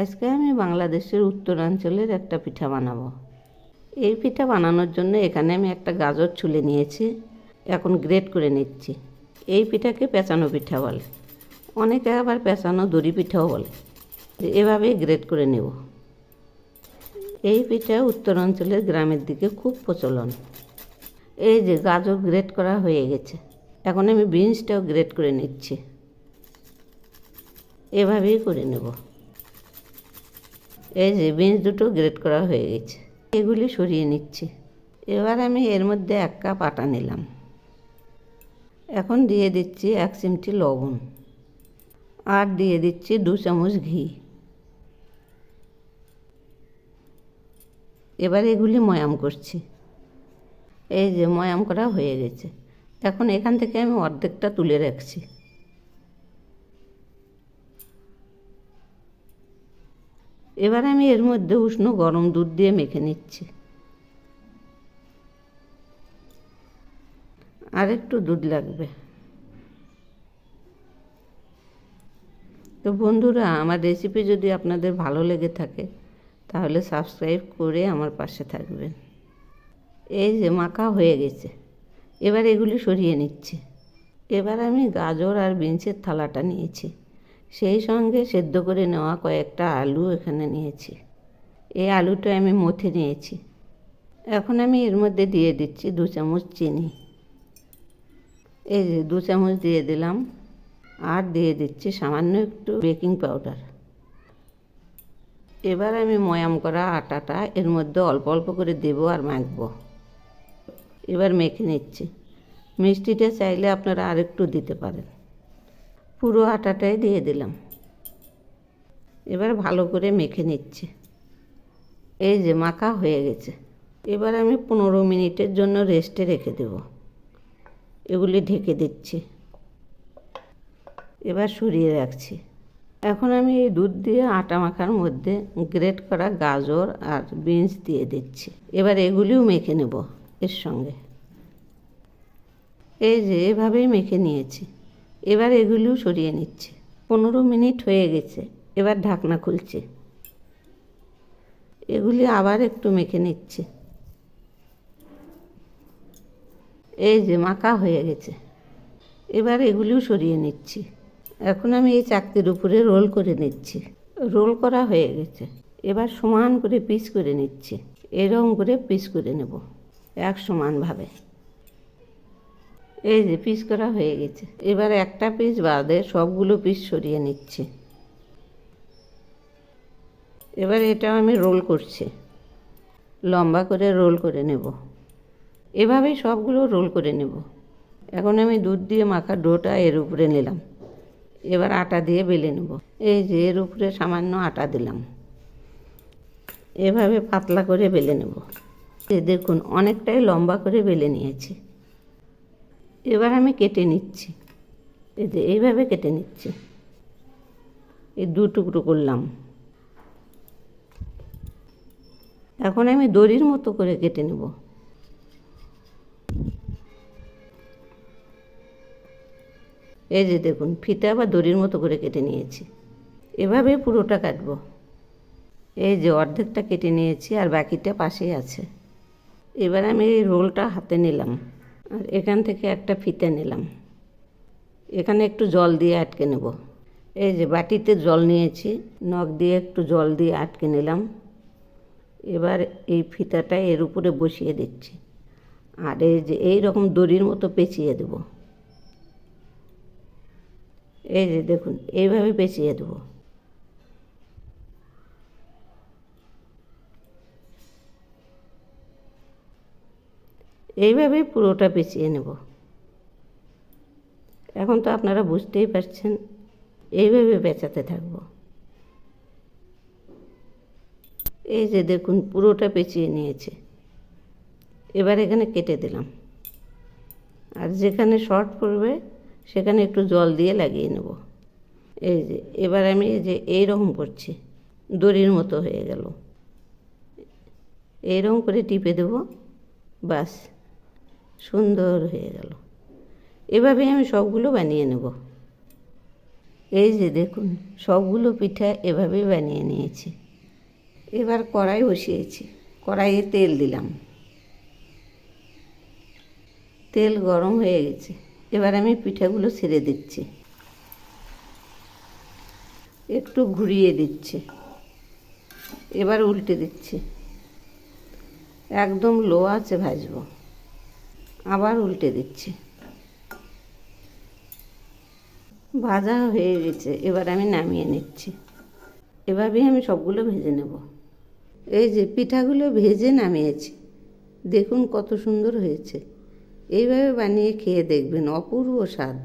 আজকে আমি বাংলাদেশের উত্তরাঞ্চলের একটা পিঠা বানাবো। এই পিঠা বানানোর জন্য এখানে আমি একটা গাজর ছুলে নিয়েছি, এখন গ্রেট করে নিচ্ছি। এই পিঠাকে পেঁচানো পিঠা বলে। অনেকে আবার পেঁচানো দড়ি পিঠাও বলে। এভাবেই গ্রেট করে নেব। এই পিঠা উত্তরাঞ্চলের গ্রামের দিকে খুব প্রচলন। এই যে গাজর গ্রেট করা হয়ে গেছে। এখন আমি বিনসটাও গ্রেট করে নিচ্ছি। এভাবেই করে নেব। এই যে বিনস দুটো গ্রেট করা হয়ে গেছে। এগুলি সরিয়ে নিচ্ছি। এবার আমি এর মধ্যে এক কাপ আটা নিলাম। এখন দিয়ে দিচ্ছি এক চিমটি লবণ। আর দিয়ে দিচ্ছি দু চামচ ঘি। এবার এগুলি ময়াম করছি। এই যে ময়াম করা হয়ে গেছে। এখন এখান থেকে আমি অর্ধেকটা তুলে রাখছি। এবার আমি এর মধ্যে উষ্ণ গরম দুধ দিয়ে মেখে নিচ্ছি। আর একটু দুধ লাগবে। তো বন্ধুরা, আমার রেসিপি যদি আপনাদের ভালো লেগে থাকে, তাহলে সাবস্ক্রাইব করে আমার পাশে থাকবেন। এই যে মাখা হয়ে গেছে। এবার এগুলি সরিয়ে নিচ্ছি। এবার আমি গাজর আর বিনসের থালাটা নিয়েছি। সেই সঙ্গে সেদ্ধ করে নেওয়া কয়েকটা আলু এখানে নিয়েছি। এই আলুটা আমি মথে নিয়েছি। এখন আমি এর মধ্যে দিয়ে দিচ্ছি দু চামচ চিনি। এই যে দু চামচ দিয়ে দিলাম। আর দিয়ে দিচ্ছি সামান্য একটু বেকিং পাউডার। এবার আমি ময়াম করা আটাটা এর মধ্যে অল্প অল্প করে দেবো আর মাখবো। এবার মেখে নিচ্ছি। মিষ্টিটা চাইলে আপনারা আরেকটু দিতে পারেন। পুরো আটাটাই দিয়ে দিলাম। এবার ভালো করে মেখে নিচ্ছি। এই যে মাখা হয়ে গেছে। এবার আমি পনেরো মিনিটের জন্য রেস্টে রেখে দেব। এগুলি ঢেকে দিচ্ছি। এবার সরিয়ে রাখছি। এখন আমি এই দুধ দিয়ে আটা মাখার মধ্যে গ্রেট করা গাজর আর বিনস দিয়ে দিচ্ছি। এবার এগুলিও মেখে নেব এর সঙ্গে। এই যে এভাবেই মেখে নিয়েছি। এবার এগুলিও সরিয়ে নিচ্ছে। পনেরো মিনিট হয়ে গেছে, এবার ঢাকনা খুলছে। এগুলি আবার একটু মেখে নিচ্ছে। এই যে মাখা হয়ে গেছে। এবার এগুলিও সরিয়ে নিচ্ছি। এখন আমি এই চাকতির উপরে রোল করে নিচ্ছি। রোল করা হয়ে গেছে। এবার সমান করে পিস করে নিচ্ছি। এরকম করে পিস করে নেব, এক সমানভাবে। এই যে পিস করা হয়ে গেছে। এবার একটা পিস বাদে সবগুলো পিস সরিয়ে নিচ্ছে। এবার এটা আমি রোল করছি। লম্বা করে রোল করে নেব। এভাবেই সবগুলো রোল করে নেব। এখন আমি দুধ দিয়ে মাখা ডোটা এর উপরে নিলাম। এবার আটা দিয়ে বেলে নেব। এই যে এর উপরে সামান্য আটা দিলাম। এভাবে পাতলা করে বেলে নেব। দেখুন, অনেকটাই লম্বা করে বেলে নিয়েছি। এবার আমি কেটে নিচ্ছি। যে এইভাবে কেটে নিচ্ছি। এই দু টুকরো করলাম। এখন আমি দড়ির মতো করে কেটে নেব। এই যে দেখুন, ফিতা বা দড়ির মতো করে কেটে নিয়েছি। এভাবে পুরোটা কাটবো। এই যে অর্ধেকটা কেটে নিয়েছি আর বাকিটা পাশেই আছে। এবার আমি এই রোলটা হাতে নিলাম। আর এখান থেকে একটা ফিতে নিলাম। এখানে একটু জল দিয়ে আটকে নেব। এই যে বাটিতে জল নিয়েছি, নখ দিয়ে একটু জল দিয়ে আটকে নিলাম। এবার এই ফিতাটা এর উপরে বসিয়ে দিচ্ছি। আর এই যে এই রকম দড়ির মতো পেঁচিয়ে দেব। এই যে দেখুন, এইভাবে পেঁচিয়ে দেবো। এইভাবেই পুরোটা পেঁচিয়ে নেব। এখন তো আপনারা বুঝতেই পারছেন, এইভাবে পেঁচাতে থাকব। এই যে দেখুন, পুরোটা পেঁচিয়ে নিয়েছে। এবার এখানে কেটে দিলাম। আর যেখানে শর্ট পড়বে, সেখানে একটু জল দিয়ে লাগিয়ে নেব। এই যে, এবার আমি এই যে এইরকম করছি, দড়ির মতো হয়ে গেল। এইরকম করে টিপে দেবো, বাস। সুন্দর হয়ে গেল। এভাবে আমি সবগুলো বানিয়ে নেব। এই যে দেখুন, সবগুলো পিঠা এভাবেই বানিয়ে নিয়েছি। এবার কড়াই বসিয়েছি। কড়াইয়ে তেল দিলাম। তেল গরম হয়ে গেছে। এবার আমি পিঠাগুলো ছেড়ে দিচ্ছি। একটু ঘুরিয়ে দিচ্ছি। এবার উল্টে দিচ্ছি। একদম লো আছে ভাজবো। আবার উল্টে দিচ্ছি। ভাজা হয়ে গেছে, এবার আমি নামিয়ে নিচ্ছি। এভাবেই আমি সবগুলো ভেজে নেব। এই যে পিঠাগুলো ভেজে নামিয়েছি, দেখুন কত সুন্দর হয়েছে। এইভাবে বানিয়ে খেয়ে দেখবেন, অপূর্ব স্বাদ।